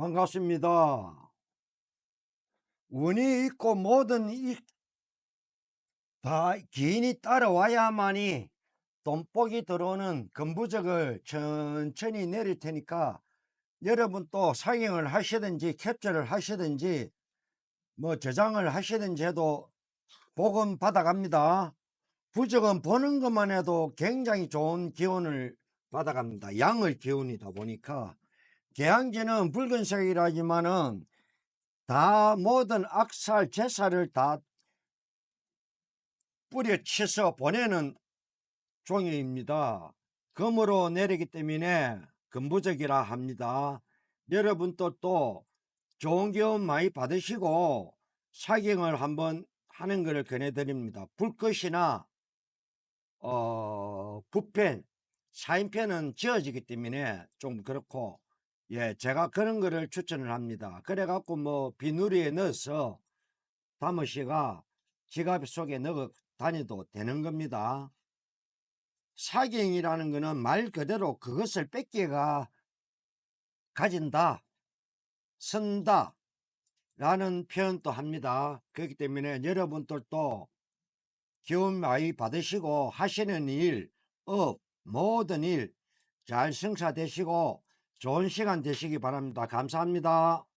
반갑습니다. 운이 있고 모든 이, 다 기인이 따라와야만이 돈복이 들어오는 금부적을 천천히 내릴 테니까 여러분 또 상영을 하시든지 캡처를 하시든지 뭐 저장을 하시든지 해도 복은 받아갑니다. 부적은 보는 것만 해도 굉장히 좋은 기운을 받아갑니다. 양을 기운이다 보니까 개항지는 붉은색이라지만은 다 모든 악살 제사를 다 뿌려치서 보내는 종이입니다. 금으로 내리기 때문에 금부적이라 합니다. 여러분도 또 좋은 기운 많이 받으시고 사경을 한번 하는 것을 권해드립니다. 불꽃이나 어, 붓펜, 사인펜은 지어지기 때문에 좀 그렇고 예, 제가 그런 거를 추천을 합니다. 그래갖고 뭐 비누리에 넣어서 담으시가 지갑 속에 넣어 다녀도 되는 겁니다. 사경이라는 거는 말 그대로 그것을 뺏기가 가진다, 쓴다, 라는 표현도 합니다. 그렇기 때문에 여러분들도 기운 많이 받으시고 하시는 일, 업, 모든 일 잘 성사되시고 좋은 시간 되시기 바랍니다. 감사합니다.